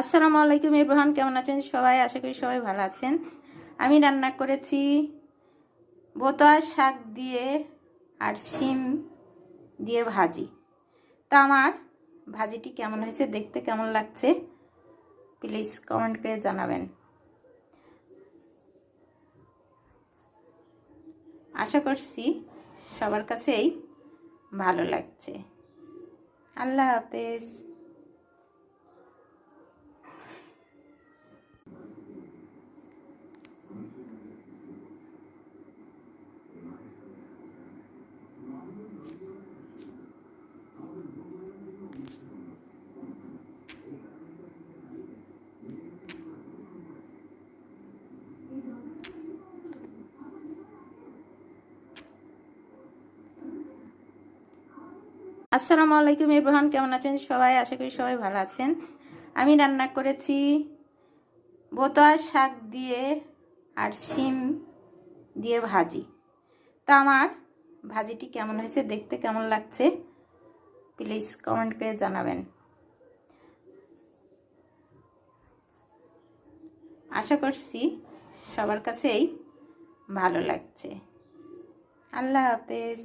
আসসালামু আলাইকুম ইব্রাহান কেমন আছেন সবাই? আশা করি সবাই ভালো আছেন। আমি রান্না করেছি বোতয়া শাক দিয়ে আর সিম দিয়ে ভাজি। তা আমার ভাজিটি কেমন হয়েছে, দেখতে কেমন লাগছে, প্লিজ কমেন্ট করে জানাবেন। আশা করছি সবার কাছেই ভালো লাগছে। আল্লাহ হাফেজ। আসসালামু আলাইকুম ইব্রাহান কেমন আছেন সবাই? আশা করি সবাই ভালো আছেন। আমি রান্না করেছি বোতয়া শাক দিয়ে আর সিম দিয়ে ভাজি। তা আমার ভাজিটি কেমন হয়েছে, দেখতে কেমন লাগছে, প্লিজ কমেন্ট করে জানাবেন। আশা করছি সবার কাছেই ভালো লাগছে। আল্লাহ হাফেজ।